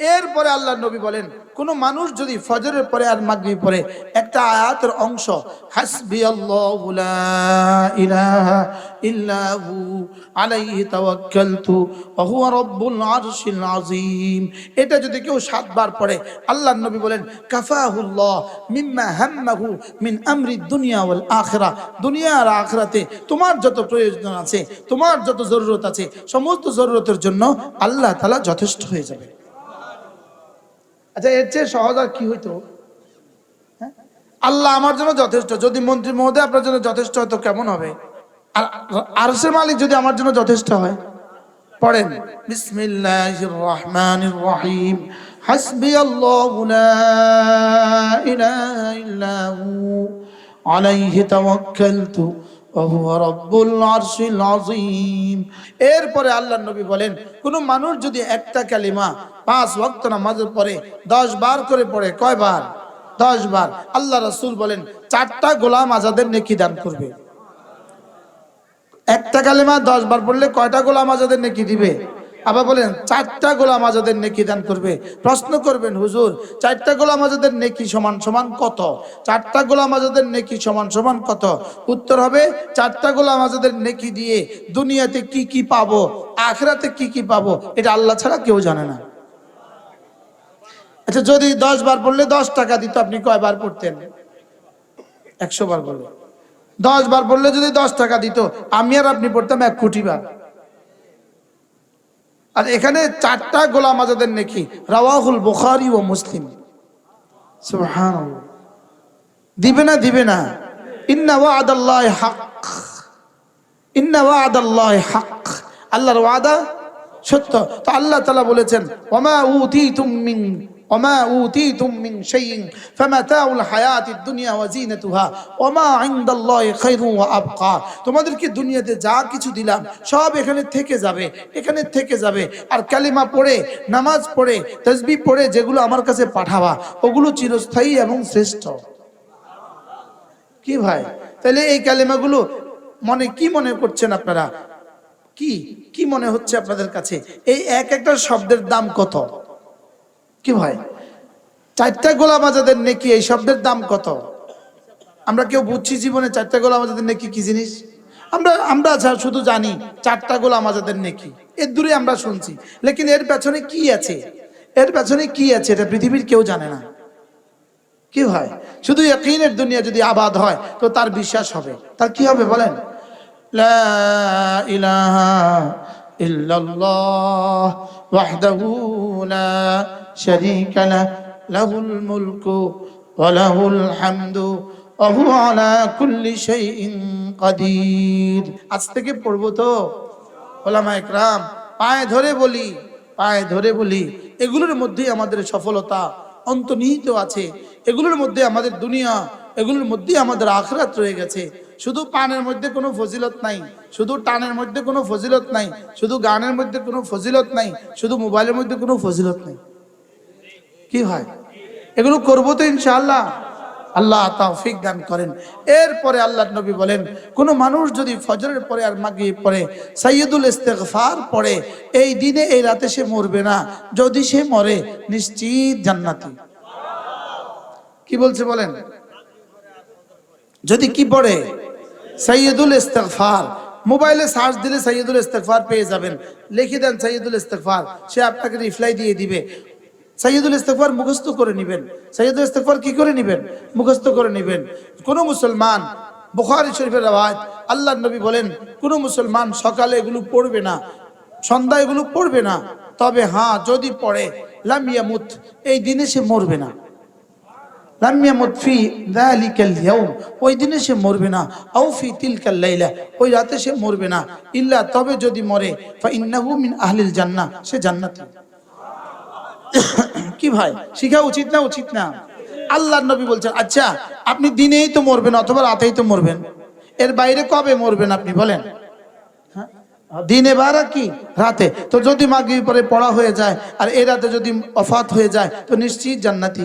এরপরে আল্লাহ নবী বলেন, কোন মানুষ যদি ফজরের পরে আর মাগরিব পরে একটা আয়াতের অংশ হাসবি এটা যদি কেউ সাতবার পড়ে, আল্লাহ নবী বলেন, কাফাহুল্লাহ মিম্মা মিন দুনিয়া আখিরা। দুনিয়া আর আখিরাতে তোমার যত প্রয়োজন আছে, তোমার যত জরুরত আছে, সমস্ত জরুরতের জন্য আল্লাহ তাআলা যথেষ্ট হয়ে যাবে। আচ্ছা এর চেয়ে সহজ আর কি হইতো? হ্যাঁ? আল্লাহ আমার জন্য যথেষ্ট, যদি মন্ত্রী মহোদয় আপনার জন্য যথেষ্ট হয়, তো কেমন হবে? আর আরশের মালিক যদি আমার জন্য যথেষ্ট হয়? পড়েন। বিসমিল্লাহির রহমানির রহিম হাসবি আল্লাহু লা ইলাহা ইল্লা আলাইহি তাওয়াক্কালতু। এরপরে আল্লাহ নবী বলেন, কোন মানুষ যদি একটা কালিমা পাঁচ ওয়াক্ত নামাজের পরে দশ বার করে পড়ে, কয়বার? দশ বার। আল্লাহ রসুল বলেন, চারটা গোলাম আজাদের নেকি দান করবে। একটা কালিমা দশ বার পড়লে কয়টা গোলাম আজাদের নেকি দিবে? আবার বলেন, চারটা গোলাম আজাদের নেকি দান করবে। প্রশ্ন করবেন, হুজুর, চারটা গোলাম আজাদের নেকি সমান সমান কত? চারটা গোলাম আজাদের নেকি সমান সমান কত? উত্তর হবে, চারটা গোলাম আজাদের নেকি দিয়ে দুনিয়াতে কি কি পাবো, আখরাতে কি কি পাবো, এটা আল্লাহ ছাড়া কেউ জানে না। আচ্ছা যদি দশ বার পড়লে দশ টাকা দিত, আপনি কয়বার পড়তেন? একশো বার বললে দশ বার পড়লে যদি দশ টাকা দিত, আমি আর আপনি পড়তাম এক কোটি বার। আর এখানে চারটা গোলাম আজাদের নেকি, রাওয়াহুল বুখারি ও মুসলিম। দিবে না দিবে না। ইন্না ওয়াদাল্লাহ হক। ইন্না ওয়াদাল্লাহ হক। আল্লাহর ওয়াদা সত্য। তো আল্লাহ তালা বলেছেন ওমা উতিতুম মিন উতিতুম মিন শাইইন ফামাতাউল হায়াতিদ দুনিয়া ওয়া জিনাতুহা ওমা ইনদাল্লাহি খায়রুন ওয়া আবকা। তোমাদেরকে দুনিয়াতে যা কিছু দিলাম, সব এখানে থেকে যাবে, এখানে থেকে যাবে। আর কালিমা পড়ে, নামাজ পড়ে তাসবিহ পড়ে, যেগুলো আমার কাছে পাঠাবা, ওগুলো চিরস্থায়ী এবং শ্রেষ্ঠ। কি ভাই? তাহলে এই কালিমাগুলো মনে, কি মনে করছেন আপনারা? কি কি মনে হচ্ছে আপনাদের কাছে? এই এক একটা শব্দের দাম কত? কি ভাই? চারটা গোলাম আজাদের নেকি, এই শব্দের দাম কত? আমরা কেউ বুঝছি জীবনে চারটা গোলাম আজাদের নেকি কি জিনিস? আমরা আমরা শুধু জানি, চারটা গোলাম আজাদের নেকি। এর দূরে আমরা শুনছি, লেকিন এর পেছনে কি আছে? এর পেছনে কি আছে এটা পৃথিবীর কেউ জানে না। কি হয়? শুধু ইয়াকিনের দুনিয়া যদি আবাদ হয়, তো তার বিশ্বাস হবে। তার কি হবে বলেন? লা ইলাহা ইল্লাল্লাহ। শারীকা লা, লাহুল মুলকু ওয়া লাহুল হামদু ওয়া হুয়া আলা কুল্লি শাইইন কাদির। আজ থেকে পড়ব তো? ওলামা একরাম, পায়ে ধরে বলি, পায়ে ধরে বলি, এগুলোর মধ্যেই আমাদের সফলতা অন্তর্নিহিত আছে। এগুলোর মধ্যে আমাদের দুনিয়া, এগুলোর মধ্যে আমাদের আখরাত রয়ে গেছে। শুধু পানের মধ্যে কোনো ফজিলত নাই। শুধু টানের মধ্যে কোনো ফজিলত নাই, শুধু গানের মধ্যে কোনো ফজিলত নাই, শুধু মোবাইলের মধ্যে কোনো ফজিলত নাই। কি হয়? এগুলো করব তো ইনশাআল্লাহ। আল্লাহ তাওফিক দান করেন। এরপরে আল্লাহ নবী বলেন, কোন মানুষ যদি ফজরের পরে আর মাগরিব পরে সাইয়দুল ইস্তেগফার পড়ে, এই দিনে, এই রাতে সে মরবে না। যদি সে মরে, নিশ্চিত জান্নাতি। কি বলছে বলেন? যদি কি পড়ে? সাইয়দুল ইস্তেগফার। মোবাইলে সার্চ দিলে সাইয়দুল ইস্তেগফার পেয়ে যাবেন। লিখে দেন সাইয়দুল ইস্তেগফার, সে আপনাকে রিপ্লাই দিয়ে দিবে। সাইয়দুল ইস্তেগফার মুখস্থ করে নেবেন। সাইয়দুল ইস্তেগফার কি করে নেবেন? মুখস্থ করে নেবেন। কোনো মুসলমান, বুখারী শরীফের রাওয়ায়াত, আল্লাহর নবী বলেন, কোন মুসলমান সকালে এগুলো পড়বে না সন্ধ্যা এগুলো পড়বে না। তবে হ্যাঁ যদি পড়ে, লাম ইয়ামুত, এই দিনে সে মরবে না। ওই দিনে সে মরবে না। আও ফি তিলকাল লাইলা। ওই রাতে সে মরবে না। ইল্লা তবে যদি মরে ফা আহলিল জান্নাহ। সে জান্নাতি কি ভাই? শিখা উচিত না উচিত না? আল্লাহর নবী বলছেন আচ্ছা আপনি দিনেই তো মরবেন অথবা রাতেই তো মরবেন। এর বাইরে কবে মরবেন আপনি বলেন? হ্যাঁ? দিনে বারা কি? রাতে। তো যদি মাগরিব পরে পড়া হয়ে যায়, আর এ রাতে যদি অফাত হয়ে যায়, তো নিশ্চিত জান্নাতি।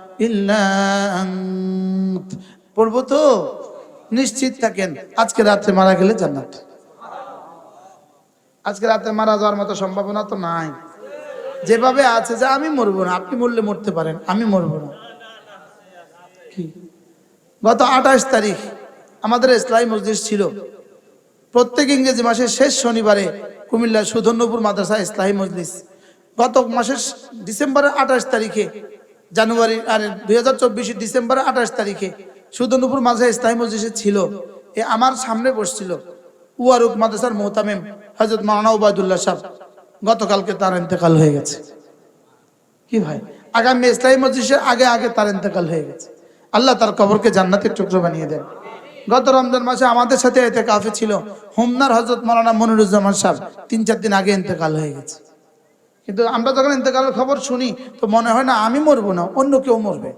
পড়ব তো? নিশ্চিত থাকেন, আজকে রাত্রে মারা গেলে জান্নাত। আজকে রাতে মারা যাওয়ার মতো সম্ভাবনা তো নাই। যেভাবে আছে যে আমি মরবো না, আপনি মরলে মরতে পারেন, আমি মরবো না। গত আঠাশ তারিখ আমাদের ইসলামী মসজিদ ছিল। প্রত্যেক ইংরেজি মাসের শেষ শনিবারে কুমিল্লা সুধন্যপুর মাদ্রাসা ইসলামী মজলিস। গত মাসের ডিসেম্বরের আঠাশ তারিখে জানুয়ারি, আর, দুই হাজার চব্বিশে ডিসেম্বরের আঠাশ তারিখে সুধন্যপুর মাদ্রাসা ইসলামী মজলিসে ছিল। এ আমার সামনে বসছিল উয়ারুক মাদ্রাসার মোহতামেম হজরত মাওলানা উবায়দুল্লাহ সাহেব। গতকালকে তার ইন্তেকাল হয়ে গেছে। কি ভাই? আগামী ইসলামী মসজিদের আগে আগে তার ইন্তেকাল হয়ে গেছে। আল্লাহ তার কবরকে জান্নাতের টুকরো বানিয়ে দেন। গত রমজান মাসে আমাদের সাথে এতে কাফে ছিল হোমনার হজরত মৌলানা মনিরুজ্জামান সাহেব। তিন চার দিন আগে ইন্তেকাল হয়ে গেছে। কিন্তু আমরা যখন ইন্তেকালের খবর শুনি, তো মনে হয় না আমি মরবো না, অন্য কেউ মরবে।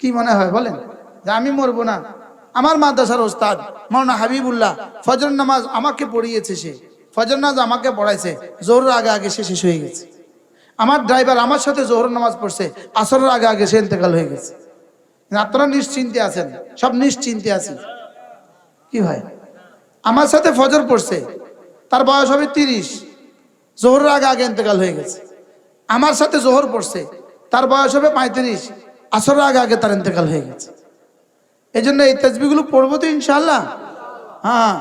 কি মনে হয় বলেন? যে আমি মরবো না। আমার মাদ্রাসার ওস্তাদ মৌলানা হাবিবুল্লাহ ফজর নামাজ আমাকে পড়িয়েছে সে। ফজর নামাজ আমাকে পড়াইছে জোহর আগে আগে সে শেষ হয়ে গেছে। আমার ড্রাইভার আমার সাথে জোহর নামাজ পড়ছে, আসরের আগে আগে সে ইন্তেকাল হয়ে গেছে। আপনারা নিশ্চিন্তে আছেন, সব নিশ্চিন্তে আছি। কি ভাই আমার সাথে ফজর পড়ছে, তার বয়স হবে তিরিশ। জোহরের আগে আগে ইন্তেকাল হয়ে গেছে। আমার সাথে জোহর পড়ছে তার বয়স হবে পঁয়ত্রিশ আসরের আগে আগে তার ইন্তেকাল হয়ে গেছে। এই জন্য এই তেজবিগুলো পড়ব তো ইনশাল্লাহ হ্যাঁ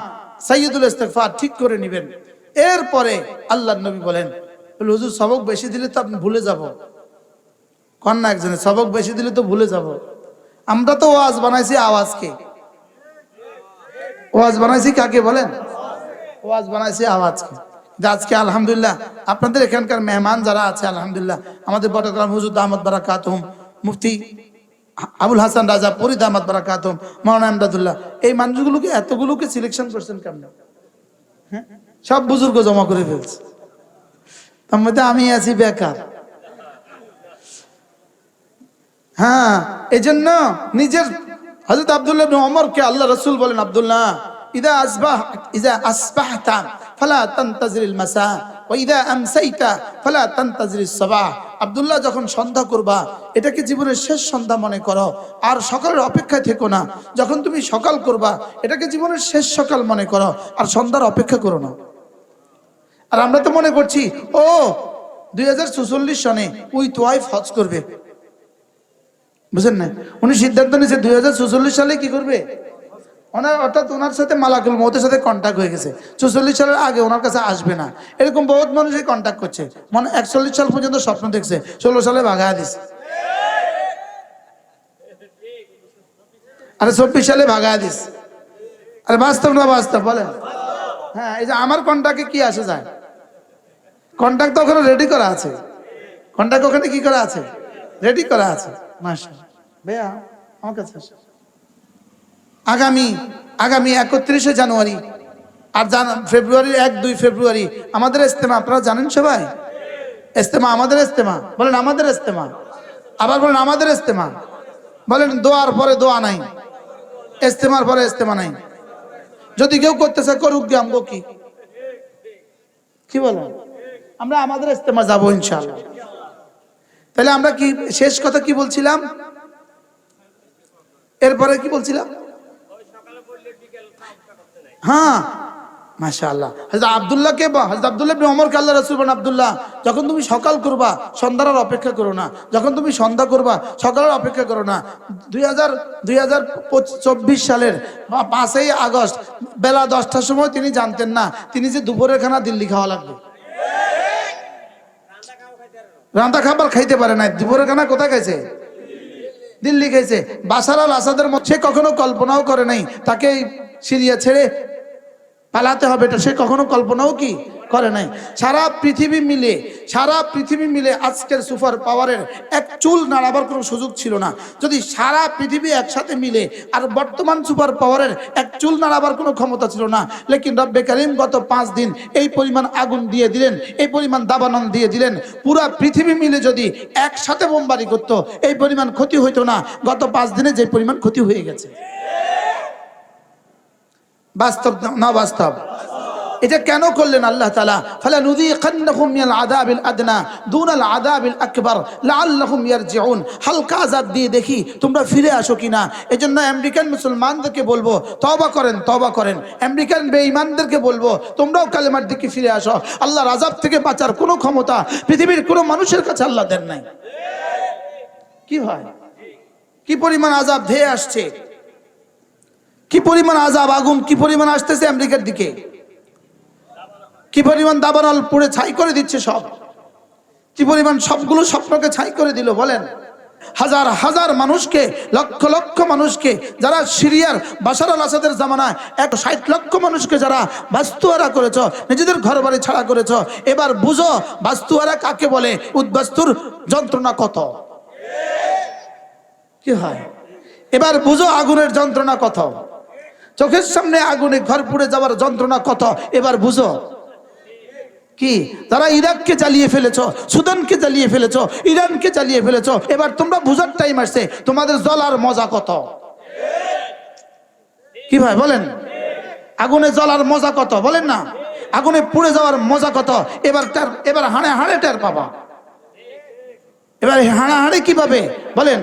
সাইয়দুল ইস্তেকফার ঠিক করে নেবেন। এরপরে আল্লাহ নবী বলেন বলে, হুজুর সবক বেশি দিলে তো আপনি ভুলে যাব। কন্যা একজনে সবক বেশি দিলে তো ভুলে যাব। আমরা তো ওয়াজ বানাইছি আওয়াজকে। ওয়াজ বানাইছি কাকে বলেন? ওয়াজ বানাইছি আওয়াজকে। আজকে আলহামদুলিল্লাহ আপনাদের এখানকার মেহমান যারা আছে, আলহামদুলিল্লাহ, আমাদের বটগ্রাম হুজুর আহমদ বারাকাতুম মুফতি আবুল হাসান রাজা, ফরিদ আহমদ বারাকাতুম মৌলানা আমদাদুল্লাহ, এই মানুষগুলোকে এতগুলোকে সিলেকশন করছেন কেমন? হ্যাঁ? সব বুজুর্গ জমা করে ফেলছে। তার মধ্যে আমি আছি বেকার। হ্যাঁ এই জন্য নিজের হজরত আব্দুল্লাহ ওমরকে আল্লাহ রসুল বলেন, আবদুল্লাহ, ইদা আসবাহ, ইদা আসবাহতা ফালা তানতাজিরিল মাসা, ওয়া ইদা আমসাইতা, ফালা তানতাজিরিস সাবাহ। আব্দুল্লাহ যখন সন্ধ্যা করবা, এটাকে জীবনের শেষ সন্ধ্যা মনে করো। আর সকালের অপেক্ষায় থেকো না। যখন তুমি সকাল করবা, এটাকে জীবনের শেষ সকাল মনে করো। আর সন্ধ্যার অপেক্ষা করো না। আর আমরা তো মনে করছি, ও, দুই সনে উই তোয়াইফ হজ করবে। বুঝেন না উনি সিদ্ধান্ত নিয়েছে, দুই হাজার সালে কি করবে? ওনার অর্থাৎ ওনার সাথে মালাকুল মৌতের সাথে কন্ট্যাক্ট হয়ে গেছে। চুচল্লিশ সালের আগে ওনার কাছে আসবে না। এরকম বহুত মানুষই কন্ট্যাক্ট করছে। মানে একচল্লিশ সাল পর্যন্ত স্বপ্ন দেখছে। ষোলো সালে ভাগায় দিছে। আরে চব্বিশ সালে ভাগায় দিস আরে বাস্তব না বাস্তব, বলেন। হ্যাঁ এই যে আমার কন্ট্যাক্টে কি আসে যায়? কন্ট্যাক্ট তো ওখানে রেডি করা আছে। কন্ট্যাক্ট ওখানে কি করা আছে? রেডি করা আছে। মাসা ভাইয়া, আমার কাছে। আগামী আগামী একত্রিশে জানুয়ারি আর জান, ফেব্রুয়ারির এক, দুই ফেব্রুয়ারি আমাদের ইস্তেমা আপনারা জানেন সবাই? ইস্তেমা আমাদের ইস্তেমা বলেন আমাদের ইস্তেমা আবার বলেন আমাদের ইস্তেমা বলেন দোয়ার পরে দোয়া নাই। ইস্তেমার পরে ইস্তেমা নাই। যদি কেউ করতেছে, করুক গে আমগো কি? কি বলেন? আমরা আমাদের ইস্তেমা যাব ইনশাআল্লাহ। তাহলে আমরা কি, শেষ কথা কি বলছিলাম? এরপরে কি বলছিলাম? হ্যাঁ। মাশাআল্লাহ। হযরত আব্দুল্লাহকে বা হযরত আব্দুল্লাহ ওমরকে আল্লাহ রাসূল বলেন, আব্দুল্লাহ, যখন তুমি সকাল করবা, সন্ধ্যার অপেক্ষা করো না। যখন তুমি সন্ধ্যা করবা সকালের অপেক্ষা করো না। দুই হাজার দুই হাজার চব্বিশ সালের পাঁচই আগস্ট, বেলা দশটার সময় তিনি জানতেন না, তিনি যে দুপুরের খানা দিল্লি খাওয়া লাগবে। রান্না খাবার খাইতে পারে না দুপুরের খানা কোথায় খাইছে? দিল্লি খাইছে। বাসার আল আসাদের সে কখনো কল্পনাও করে নাই, তাকে সিরিয়া ছেড়ে পালাতে হবে, এটা সে কখনো কল্পনাও কি করে নাই। সারা পৃথিবী মিলে, সারা পৃথিবী মিলে আজকের সুপার পাওয়ারের এক চুল নাড়াবার কোনো সুযোগ ছিল না। যদি সারা পৃথিবী একসাথে মিলে আর বর্তমান সুপার পাওয়ারের এক চুল নাড়াবার কোনো ক্ষমতা ছিল না, লেকিন রব্বে করিম গত পাঁচ দিন এই পরিমাণ আগুন দিয়ে দিলেন, এই পরিমাণ দাবানল দিয়ে দিলেন। পুরা পৃথিবী মিলে যদি একসাথে বোমবারি করতো, এই পরিমাণ ক্ষতি হইতো না। গত পাঁচ দিনে যে পরিমাণ ক্ষতি হয়ে গেছে। বাস্তব না- বাস্তব এটা কেন করলেন আল্লাহ তালা ফলে নদী মিনাল আদাবিল আদনা দুনাল আদাবিল আকবার, লাআল্লাহুম ইয়ারজিউন। হালকা আযাব দিয়ে দেখি তোমরা ফিরে আসো কিনা। এজন্য আমেরিকান মুসলমানদেরকে বলব, তওবা করেন তওবা করেন। আমেরিকান বেঈমানদেরকে বলব, তোমরাও কালেমার দিকে ফিরে আসো। আল্লাহর আযাব থেকে বাঁচার কোনো ক্ষমতা পৃথিবীর কোনো মানুষের কাছে আল্লাহ দেন নাই। কি হয়? কি পরিমাণ আযাব ধেয়ে আসছে? কি পরিমাণ আজাব, আগুন, কি পরিমাণ আসতেছে আমেরিকার দিকে? কি পরিমাণ দাবানল পুড়ে ছাই করে দিচ্ছে সব? কি পরিমাণ সবগুলো স্বপ্নকে ছাই করে দিল, বলেন? হাজার হাজার মানুষকে, লক্ষ লক্ষ মানুষকে, যারা সিরিয়ার বাসার আল আসাদের জামানায় এক ষাট লক্ষ মানুষকে যারা বাস্তুয়ারা করেছ, নিজেদের ঘর বাড়ি ছাড়া করেছ, এবার বুঝো বাস্তুয়ারা কাকে বলে, উদ্বাস্তুর যন্ত্রণা কত? কি হয়? এবার বুঝো আগুনের যন্ত্রণা কত? চোখের সামনে আগুনে ঘর পুড়ে যাওয়ার যন্ত্রণা কত? এবার বুঝো। কি? তারা ইরাককে জ্বালিয়ে ফেলেছ, সুদানকে জ্বালিয়ে ফেলেছ, ইরানকে জ্বালিয়ে ফেলেছ। এবার তোমরা বুঝার টাইম আসছে, তোমাদের জ্বলার মজা কত? কি ভাই, বলেন। আগুনে জ্বলার মজা কত? বলেন না। আগুনে পুড়ে যাওয়ার মজা কত? এবার তার, এবার হাড়ে হাড়ে টের পাবা। এবার হাড়াহাড়ি কীভাবে? বলেন।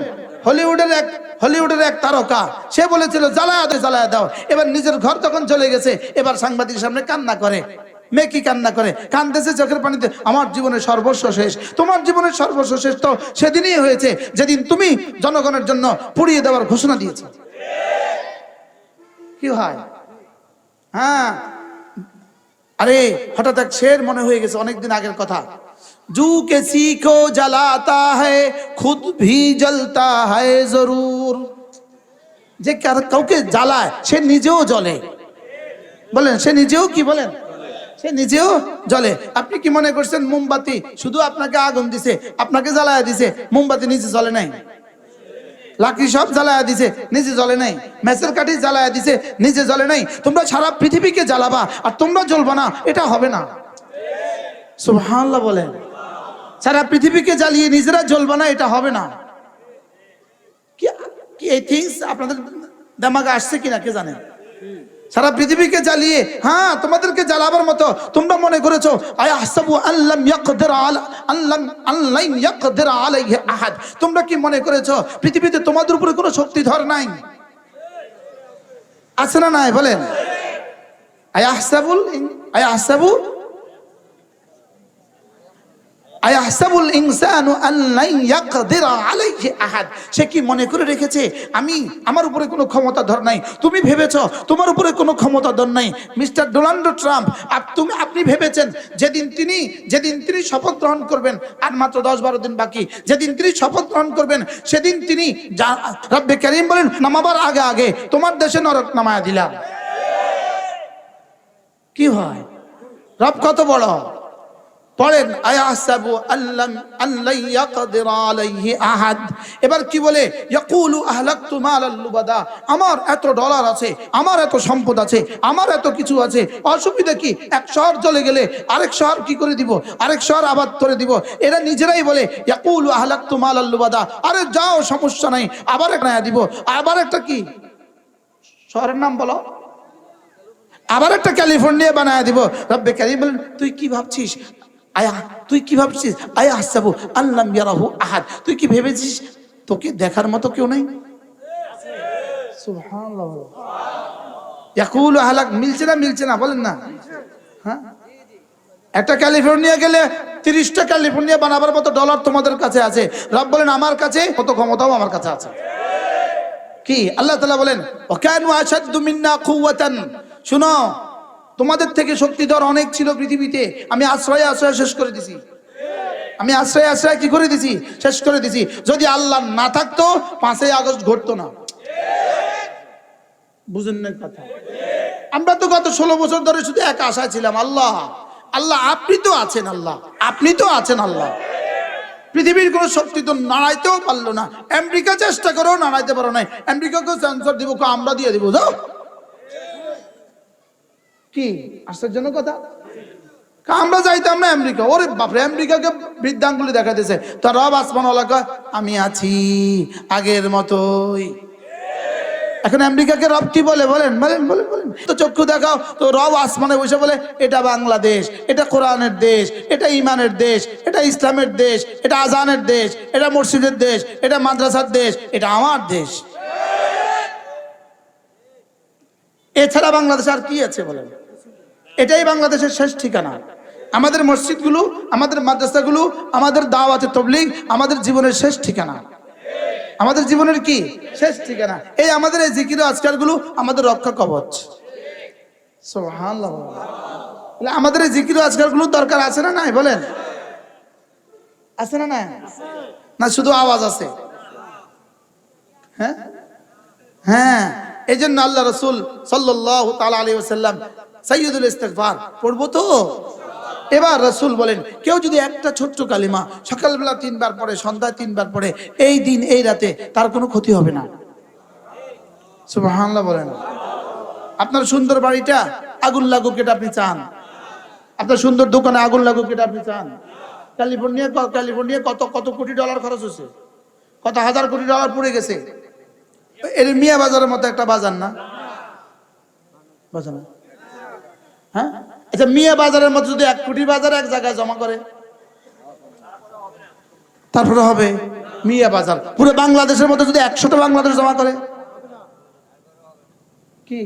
হলিউডের এক হলিউডের এক তারকা, সে বলেছিল, জ্বালায়া দে, জ্বালায়া দাও। এবার নিজের ঘর যখন চলে গেছে, এবার সাংবাদিক সামনে কান্না করে। মেয়ে কি কান্না করে? কান্দেছে চোখের পানিতে, আমার জীবনের সর্বস্ব শেষ, তোমার জীবনের সর্বস্ব শেষ তো সেদিনই হয়েছে, যেদিন তুমি জনগণের জন্য পুড়িয়ে দেওয়ার ঘোষণা দিয়েছ কি হয়? হ্যাঁ। আরে, হঠাৎ এক শের মনে হয়ে গেছে, অনেকদিন আগের কথা। জু কে সিখো জ্বালাতা হ্যায় খুদ ভি জ্বলতা হ্যায় জরুর যে কাউকে জ্বালায় সে নিজেও জ্বলে বলেন সে নিজেও কি বলেন সে নিজেও জ্বলে আপনি কি মনে করছেন মোমবাতি। শুধু আপনাকে আগুন দিছে, আপনাকে জ্বালায় দিছে, মোমবাতি নিজে জ্বলে নাই। লাকড়ি সব জ্বালায়া দিছে, নিজে জ্বলে নাই। মেসের কাঠি জ্বালায়া দিছে, নিজে জ্বলে নাই। তোমরা সারা পৃথিবীকে জ্বালাবা, আর তোমরা জ্বলবা না, এটা হবে না। সুবহানাল্লাহ বলেন। সারা পৃথিবীকে জ্বালিয়ে নিজেরা জ্বলবা না এটা হবে না। কি এই আপনাদের দামাগে আসছে কিনা, কে জানে? সারা পৃথিবীকে জ্বালিয়ে হ্যাঁ তোমাদেরকে জ্বালাবার মতো, তোমরা মনে করেছ তোমরা কি মনে করেছ, পৃথিবীতে তোমাদের উপরে কোনো শক্তিধর নাই? আছে না নাই, বলেন। আয় আহসাবুল ইন- আয় আহসাবু আয়াহসাবুল ইনসানু আল্লান ইয়াকদিরা আলাইহি আহাদ। সে কি মনে করে রেখেছে? আমি আমার উপরে কোনো ক্ষমতা ধর নাই। তুমি ভেবেছো তোমার উপরে কোনো ক্ষমতা ধর নাই। মিস্টার ডোনাল্ড ট্রাম্প, আপ- তুমি আপনি ভেবেছেন যেদিন তিনি যেদিন তিনি শপথ গ্রহণ করবেন, আর মাত্র দশ বারো দিন বাকি, যেদিন তিনি শপথ গ্রহণ করবেন, সেদিন তিনি রব্বে করিম বলেন, নামাবার আগে আগে তোমার দেশে নরক নামায়া দিলাম। কি হয়? রব কত বড়? পড়েন আয়াসাবু আল্লাম আল্লাই ইয়াকদির আলাইহি আহাদ? এবার কি বলে, ইয়াকুলু আহলাকতু মালাল লুবাদা, আমার এত ডলার আছে, আমার এত সম্পদ আছে, আমার এত কিছু আছে, অসুবিধা কি? এক শহর চলে গেলে আরেক শহর কি করে দিব? আরেক শহর আবাদ করে দিব? এরা নিজেরাই বলে, ইয়াকুলু আহলাকতু মালাল লুবাদা, আরে যাও, সমস্যা নাই, আবার এক একটা দিব। আবার একটা কি? শহরের নাম বলো। আবার একটা ক্যালিফোর্নিয়া বানায় দিব। রব্বে কারিম বলেন, তুই কি ভাবছিস? আয়া তুই কি ভাবছিস? আয়া হাসাবু আল্লাম ইয়ারাহু আহাদ। তুই কি ভেবেছিস তোকে দেখার মতো কেউ নেই? সুবহানাল্লাহ। ইয়াকুল আহলাক মিলছে না মিলছে না বলেন না। হ্যাঁ? একটা ক্যালিফোর্নিয়া গেলে তিরিশটা ক্যালিফোর্নিয়া বানাবার মতো ডলার তোমাদের কাছে আছে। রব বলেন আমার কাছে কত ক্ষমতাও আমার কাছে আছে। কি? আল্লাহ তালা বলেন ওকানু আসাদ্দু মিন্না কুওয়াতান। শুনো তোমাদের থেকে শক্তিধর অনেক ছিল পৃথিবীতে। আমি আশ্রয় আশ্রয় শেষ করে দিছি। আমি আশ্রয় আশ্রয় কি করে দিছি? শেষ করে দিছি। যদি আল্লাহ না থাকতো, পাঁচই আগস্ট ঘটতো না। বুঝেন না কথা। আমরা তো গত ষোলো বছর ধরে শুধু এক আশায় ছিলাম, আল্লাহ আল্লাহ, আপনি তো আছেন আল্লাহ, আপনি তো আছেন আল্লাহ। পৃথিবীর কোন শক্তি তো নাড়াইতেও পারল না। আমেরিকা চেষ্টা করেও নাড়াইতে পারো নাই। আমেরিকাকে সেন্সর দিব আমরা দিয়ে দিব, যাও। কি? আশ্চর্যজনক কথা। কা, আমরা যাইতাম না আমেরিকা। ওরে বাপরে, আমেরিকাকে বৃদ্ধাঙ্গুলি দেখাতেছে তো রব আসমান আমি আছি, আগের মতোই। এখন আমেরিকাকে রব কি বলে? বলেন বলেন বলেন বলেন। তো চক্ষু দেখাও। তো রব আসমানে বসে বলে, এটা বাংলাদেশ, এটা কোরআনের দেশ, এটা ইমানের দেশ, এটা ইসলামের দেশ, এটা আজানের দেশ, এটা মসজিদের দেশ, এটা মাদ্রাসার দেশ, এটা আমার দেশ। এছাড়া বাংলাদেশ আর কি আছে বলেন? এটাই বাংলাদেশের শেষ ঠিকানা। আমাদের মসজিদগুলো, আমাদের মাদ্রাসাগুলো, আমাদের দাওয়াতে তবলিগ আমাদের জীবনের শেষ ঠিকানা। আমাদের জীবনের কি? শেষ ঠিকানা। এই আমাদের এই জিকির আজকালগুলো আমাদের রক্ষা কবচ। আমাদের এই জিকির আজকালগুলো দরকার আছে না নাই বলেন? আছে না নাই? না, শুধু আওয়াজ আছে। হ্যাঁ? হ্যাঁ। এই জন্য আল্লাহ রসুল সাল্লাহ তালা আলী সৈয়দুল ইস্তেকবার পড়ব তো? এবার রসুল বলেন, কেউ যদি একটা ছোট্ট কালিমা সকালবেলা তিনবার পড়ে, সন্ধ্যায় তিনবার পড়ে, এই দিন, এই রাতে তার কোনো ক্ষতি হবে না। বলেন। আপনার সুন্দর বাড়িটা আগুন লাগুক এটা আপনি চান। আপনার সুন্দর দোকানে আগুন লাগুক এটা আপনি চান। ক্যালিফোর্নিয়া ক্যালিফোর্নিয়া কত কত কোটি ডলার খরচ হয়েছে। কত হাজার কোটি ডলার পড়ে গেছে। এর মিয়া বাজারের মতো একটা বাজার না? বাজার না। হ্যাঁ? আচ্ছা মিয়া বাজারের মতো যদি এক কোটি বাজার এক জায়গায় জমা করে, তারপরে হবে মিয়া বাজার। পুরো বাংলাদেশের মতো যদি একশোটা বাংলাদেশ জমা করে, কি?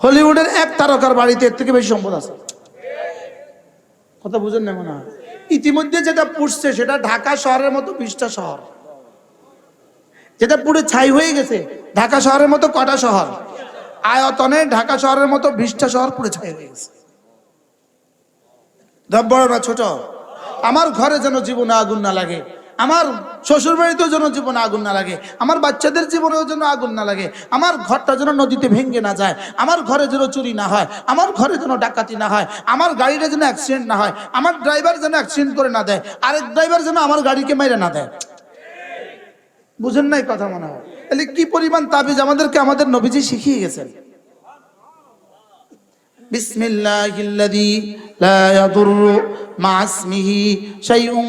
হলিউডের এক তারকার বাড়িতে এর থেকে বেশি সম্পদ আছে। কথা বুঝেন না মনে হয়? ইতিমধ্যে যেটা পুষছে সেটা ঢাকা শহরের মতো বিশটা শহর। যেটা পুরো ছাই হয়ে গেছে। ঢাকা শহরের মতো কটা শহর? আয়তনে ঢাকা শহরের মতো বিশটা শহর পুরো ছাই হয়ে গেছে। বড় না ছোট। আমার ঘরে যেন জীবনে আগুন না লাগে। আমার শ্বশুর বাড়িতেও যেন জীবনে আগুন না লাগে। আমার বাচ্চাদের জীবনেও যেন আগুন না লাগে। আমার ঘরটা যেন নদীতে ভেঙে না যায়। আমার ঘরে যেন চুরি না হয়। আমার ঘরে যেন ডাকাতি না হয়। আমার গাড়িটা যেন অ্যাক্সিডেন্ট না হয়। আমার ড্রাইভার যেন অ্যাক্সিডেন্ট করে না দেয়। আরেক ড্রাইভার যেন আমার গাড়িকে মেরে না দেয়। বুঝেন নাই কথা মনে হয়। তাহলে কি পরিমাণ তাবিজ আমাদেরকে আমাদের নবীজি শিখিয়ে গেছেন? বিসমিল্লাহিল্লাযী লা ইয়াদুররু মা'আসমিহি শাইউন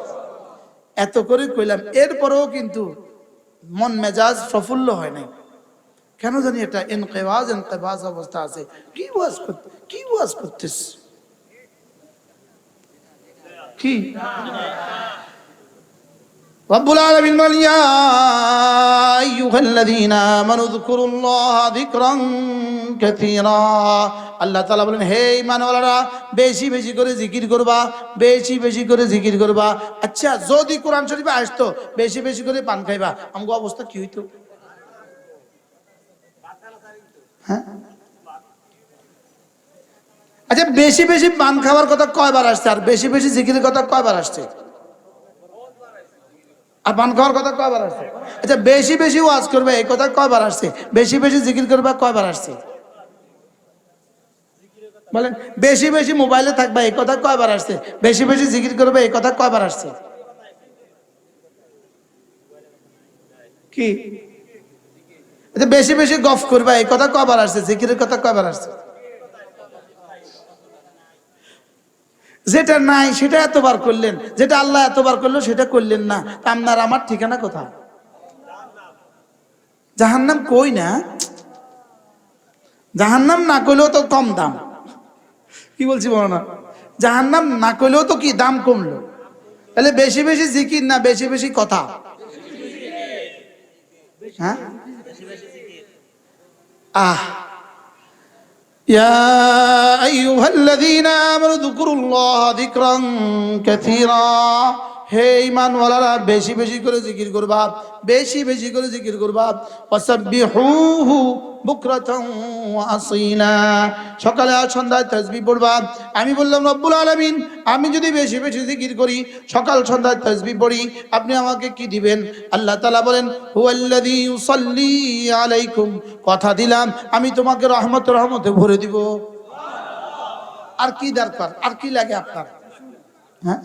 এত করে কইলাম। এরপরেও কিন্তু মন মেজাজ প্রফুল্ল হয় নাই। কেন জানি এটা এনকেবাজ এনকেবাজ অবস্থা আছে। কি ওয়াজ করতে কি ওয়াজ করতেছ? কি? রব্বুল আলমিন বলেন, ইয়া আইয়ুহাল্লাযীনা আমানু যকুরুল্লাহা যিকরান কাসীরা। আল্লাহ তাআলা বলেন, হে ঈমানওয়ালারা, বেশি বেশি করে জিকির করবা, বেশি বেশি করে জিকির করবা। আচ্ছা যদি কোরআন শরীফে আসতো, বেশি বেশি করে পান খাইবা, আমগো অবস্থা কি হইতো? হ্যাঁ? আচ্ছা বেশি বেশি পান খাওয়ার কথা কয়বার আসছে, আর বেশি বেশি জিকিরের কথা কয়বার আসছে? আর পান খাওয়ার কথা কয়বার আসছে? আচ্ছা বেশি বেশি ওয়াজ করবে, এই কথা কয়বার আসছে? বেশি বেশি জিকির করবে, কয়বার আসছে? বলেন, বেশি বেশি মোবাইলে থাকবে, এই কথা কয়বার আসছে? বেশি বেশি জিকির করবে, এই কথা কয়বার আসছে? কি? আচ্ছা বেশি বেশি গফ করবে, এই কথা কয়বার আসছে? জিকিরের কথা কয়বার আসছে? যেটা নাই সেটা এতবার করলেন, যেটা আল্লাহ এতবার করল সেটা করলেন না। আপনার আমার ঠিকানা কোথায়? জাহান্নাম কই না? জাহান্নাম না করলেও তো কম দাম। কি বলছি বলো না? জাহান্নাম না করলেও তো কি দাম কমলো? তাহলে বেশি বেশি জিকির না বেশি বেশি কথা? হ্যাঁ? আহ يا أيها الذين آمنوا اذكروا الله ذكرا كثيرا. হে ইমানওয়ালারা বেশি বেশি করে জিকির করবা, বেশি বেশি করে জিকির করবা। ওয়াসাব্বিহুহু বুকরাতান ওয়া আসীলা। সকালে আর সন্ধ্যায় তাসবিহ পড়বা। আমি বললাম, রব্বুল আলামিন, আমি যদি বেশি বেশি জিকির করি, সকাল সন্ধ্যায় তাসবিহ পড়ি, আপনি আমাকে কি দিবেন? আল্লাহ তাআলা বলেন, হুয়াল্লাযী ইউসাল্লি আলাইকুম। কথা দিলাম, আমি তোমাকে রহমত, রহমতে ভরে দিব। আর কি দরকার? আর কি লাগে আপনার? হ্যাঁ?